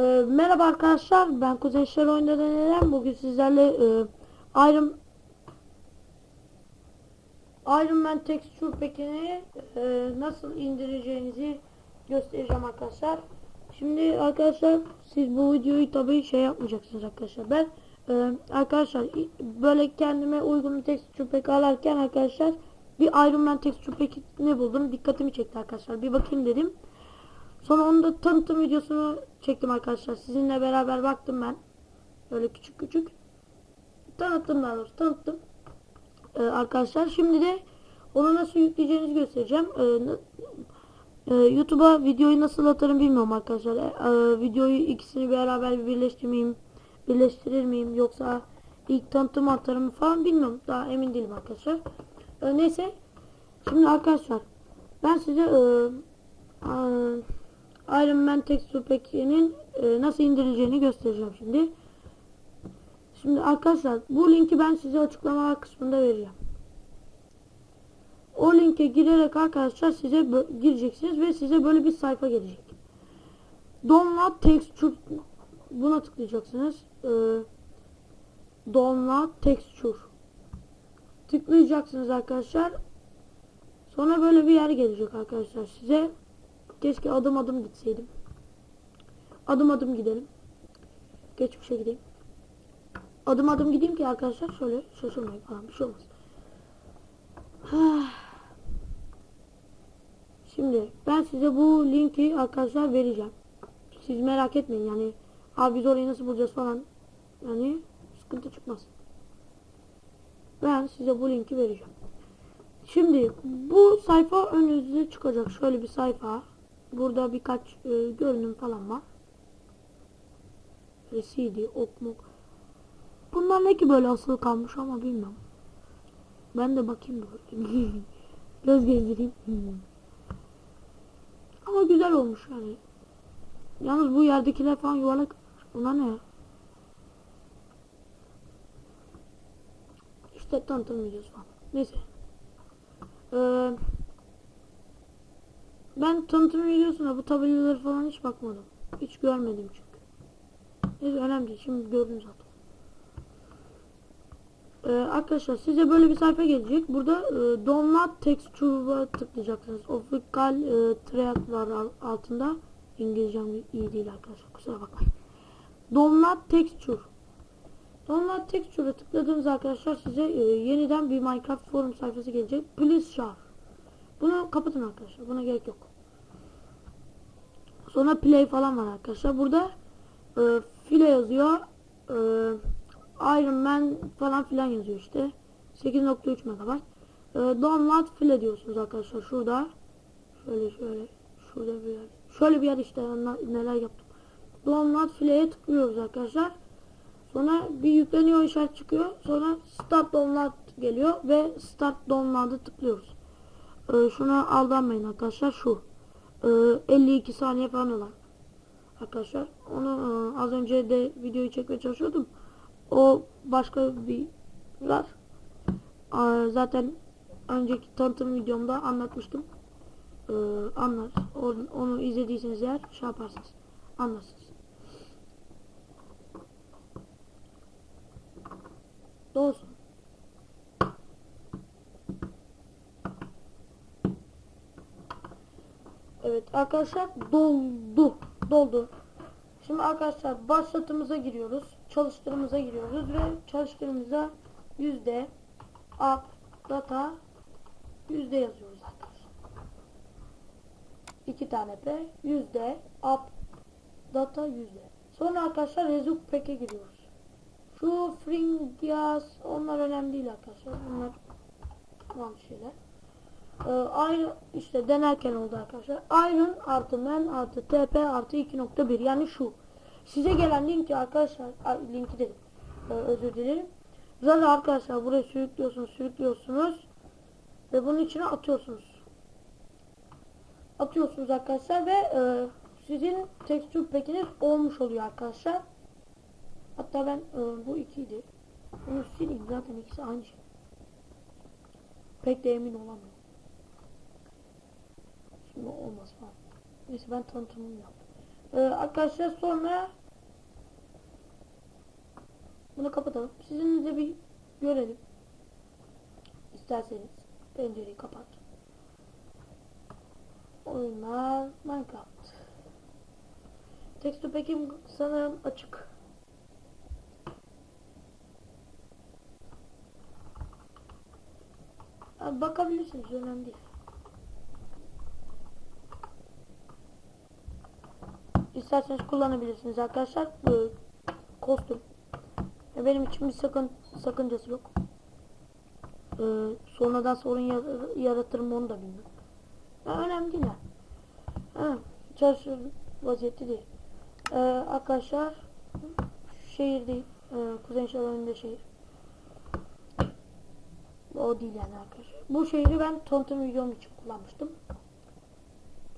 Ee, merhaba arkadaşlar ben Kuzey Şer Oyunları'ndan Eren bugün sizlerle e, Iron Iron Man Texture Pack'ini e, nasıl indireceğinizi göstereceğim arkadaşlar. Şimdi arkadaşlar siz bu videoyu tabii şey yapmayacaksınız arkadaşlar. Ben e, arkadaşlar böyle kendime uygun bir texture pack alarken arkadaşlar bir Iron Man texture pack'ini buldum. Dikkatimi çekti arkadaşlar. Bir bakayım dedim. Sonra onu da tanıtım videosunu çektim arkadaşlar. Sizinle beraber baktım ben. Böyle küçük küçük. Tanıttım daha doğrusu tanıttım. Ee, arkadaşlar şimdi de onu nasıl yükleyeceğinizi göstereceğim. Ee, e, YouTube'a videoyu nasıl atarım bilmiyorum arkadaşlar. Ee, videoyu ikisini beraber bir birleştirmeyeyim. Birleştirir miyim yoksa ilk tanıtım atarım falan bilmiyorum. Daha emin değilim arkadaşlar. Ee, neyse. Şimdi arkadaşlar ben size e, Iron Man Texture Pack'inin e, nasıl indirileceğini göstereceğim şimdi. Şimdi arkadaşlar bu linki ben size açıklamalar kısmında vereceğim. O linke girerek arkadaşlar size gireceksiniz ve size böyle bir sayfa gelecek. Download Texture buna tıklayacaksınız. Ee, Download Texture tıklayacaksınız arkadaşlar. Sonra böyle bir yer gelecek arkadaşlar size. Keşke adım adım gitseydim. Adım adım gidelim. Geçmişe gideyim. Adım adım gideyim ki arkadaşlar şöyle şaşırmayın falan bir şey olmaz. Şimdi ben size bu linki arkadaşlar vereceğim. Siz merak etmeyin yani abi biz orayı nasıl bulacağız falan yani sıkıntı çıkmaz. Ben size bu linki vereceğim. Şimdi bu sayfa önünüze çıkacak. Şöyle bir sayfa. Burada birkaç e, görünüm falan var. Böyle CD, ok mok. Bunlar ne ki böyle asılı kalmış ama bilmiyorum. Ben de bakayım böyle. Göz gezdireyim. Hmm. Ama güzel olmuş yani. Yalnız bu yerdekiler falan yuvarlak. Bunlar ne? İşte tanıtım videosu falan. Neyse. Ee, ben tanıtım videosuna bu tabelaları falan hiç bakmadım. Hiç görmedim çünkü. Neyse önemli değil. Şimdi gördüm zaten. Ee, arkadaşlar size böyle bir sayfa gelecek. Burada e, download texture'a tıklayacaksınız. Official e, al- altında. İngilizcem iyi değil arkadaşlar. Kusura bakmayın. Download texture. Download texture'a tıkladığınız arkadaşlar size e, yeniden bir Minecraft forum sayfası gelecek. Please share. Bunu kapatın arkadaşlar. Buna gerek yok. Sonra play falan var arkadaşlar. Burada e, file yazıyor. E, Iron Man falan filan yazıyor işte. 8.3 MB. E, download file diyorsunuz arkadaşlar. Şurada. Şöyle şöyle. Şurada bir yer. Şöyle bir yer işte. Neler yaptım. Download file'ye tıklıyoruz arkadaşlar. Sonra bir yükleniyor işaret çıkıyor. Sonra start download geliyor ve start download'ı tıklıyoruz. Ee, şuna aldanmayın arkadaşlar şu. Ee, 52 saniye falan olan. Arkadaşlar onu e, az önce de videoyu çekmeye çalışıyordum. O başka bir var. Aa, zaten önceki tanıtım videomda anlatmıştım. Ee, anlar. Onu, onu izlediyseniz eğer şey yaparsınız. Anlarsınız. Dolsun. Arkadaşlar doldu. Doldu. Şimdi arkadaşlar başlatımıza giriyoruz. Çalıştırımıza giriyoruz ve çalıştırımıza yüzde up data yüzde yazıyoruz arkadaşlar. İki tane P yüzde up data yüzde. Sonra arkadaşlar Rezup Pack'e giriyoruz. Şu Fringias onlar önemli değil arkadaşlar. Bunlar tamam şeyler. Ee, Iron işte denerken oldu arkadaşlar. Iron artı men artı TP artı 2.1 yani şu. Size gelen linki arkadaşlar linki dedim. Ee, özür dilerim. Zaten arkadaşlar buraya sürüklüyorsunuz sürüklüyorsunuz ve bunun içine atıyorsunuz. Atıyorsunuz arkadaşlar ve e, sizin tekstür pack'iniz olmuş oluyor arkadaşlar. Hatta ben e, bu ikiydi. Bunu sileyim zaten ikisi aynı şey. Pek de emin olamıyorum. Olmaz falan. Neyse ben tanıtımımı yaptım. Ee, arkadaşlar sonra bunu kapatalım. Sizinle de bir görelim. İsterseniz pencereyi kapat. Oyunlar Minecraft. Tekstü peki sanırım açık. Bakabilirsiniz önemli değil. İsterseniz kullanabilirsiniz arkadaşlar. Bu kostüm. Benim için bir sakın sakıncası yok. Ee, sonradan sorun yar- yaratır mı onu da bilmiyorum. Ya önemli değil. Ha, çalışır vaziyette değil. Ee, arkadaşlar şehir değil. Ee, Kuzey önünde şehir. O değil yani arkadaşlar. Bu şehri ben tanıtım videom için kullanmıştım.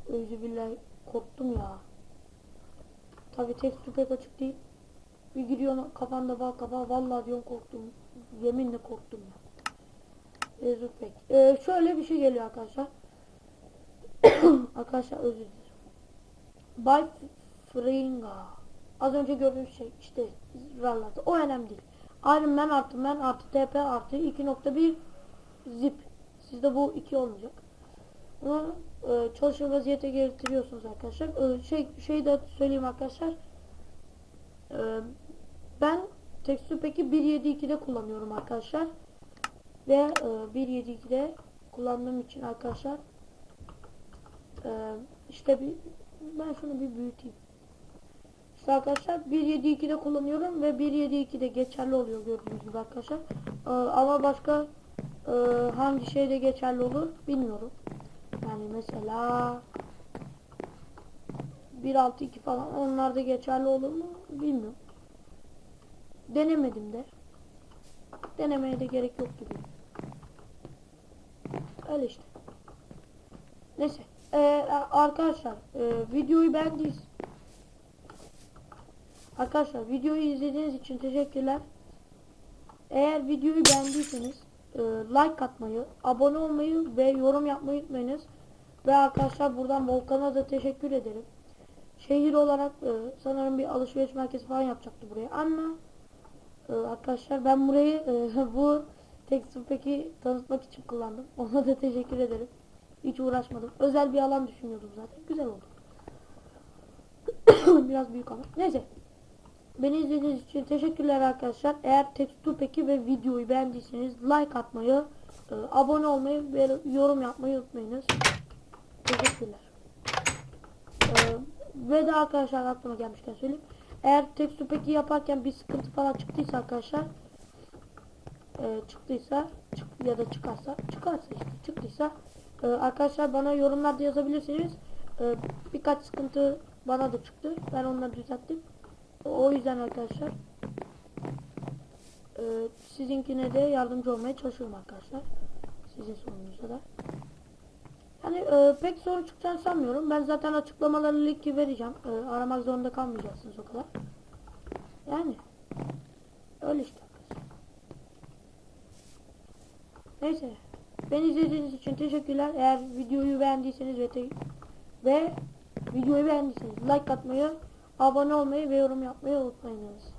Özü billahi korktum ya. Tabi tekstür pek açık değil. Bir giriyorsun kafanda bal kapağı vallahi diyorum korktum. Yeminle korktum ya. Özür pek. Ee, şöyle bir şey geliyor arkadaşlar. arkadaşlar özür dilerim. Bay Fringa. Az önce gördüğünüz şey işte rarlarda. O önemli değil. Iron Man artı Man artı TP artı 2.1 zip. Sizde bu 2 olmayacak. Bunu e, çalışır vaziyete getiriyorsunuz arkadaşlar. E, şey şey de söyleyeyim arkadaşlar. E, ben Texture Pack'i 1.7.2'de kullanıyorum arkadaşlar. Ve e, 1.7.2'de kullandığım için arkadaşlar e, işte bir ben şunu bir büyüteyim. İşte arkadaşlar 1.7.2'de kullanıyorum ve 1.7.2'de geçerli oluyor gördüğünüz gibi arkadaşlar. Ama başka e, hangi şeyde geçerli olur bilmiyorum. Yani mesela 1.6.2 falan onlarda geçerli olur mu bilmiyorum. Denemedim de. Denemeye de gerek yok gibi. Öyle işte. Neyse. Ee, arkadaşlar e, videoyu beğendiyseniz Arkadaşlar videoyu izlediğiniz için teşekkürler. Eğer videoyu beğendiyseniz e, like atmayı, abone olmayı ve yorum yapmayı unutmayınız. Ve arkadaşlar buradan Volkan'a da teşekkür ederim. Şehir olarak e, sanırım bir alışveriş merkezi falan yapacaktı buraya ama e, arkadaşlar ben burayı e, bu Texture Pack'i tanıtmak için kullandım. Ona da teşekkür ederim. Hiç uğraşmadım. Özel bir alan düşünüyordum zaten. Güzel oldu. Biraz büyük ama. Neyse. Beni izlediğiniz için teşekkürler arkadaşlar. Eğer Texture Pack'i ve videoyu beğendiyseniz like atmayı, e, abone olmayı ve yorum yapmayı unutmayınız. Teşekkürler. E, ve de arkadaşlar aklıma gelmişken söyleyeyim. Eğer Texture Pack'i yaparken bir sıkıntı falan çıktıysa arkadaşlar e, çıktıysa çık, ya da çıkarsa çıkarsa işte çıktıysa e, arkadaşlar bana yorumlarda yazabilirsiniz. E, birkaç sıkıntı bana da çıktı. Ben onları düzelttim. O yüzden arkadaşlar e, sizinkine de yardımcı olmaya çalışıyorum arkadaşlar. Sizin sorununuza da. Yani e, pek sorun çıkacağını sanmıyorum. Ben zaten açıklamaları linki vereceğim. E, aramak zorunda kalmayacaksınız o kadar. Yani öyle işte. Neyse. Beni izlediğiniz için teşekkürler. Eğer videoyu beğendiyseniz ve ve videoyu beğendiyseniz like atmayı, abone olmayı ve yorum yapmayı unutmayınız.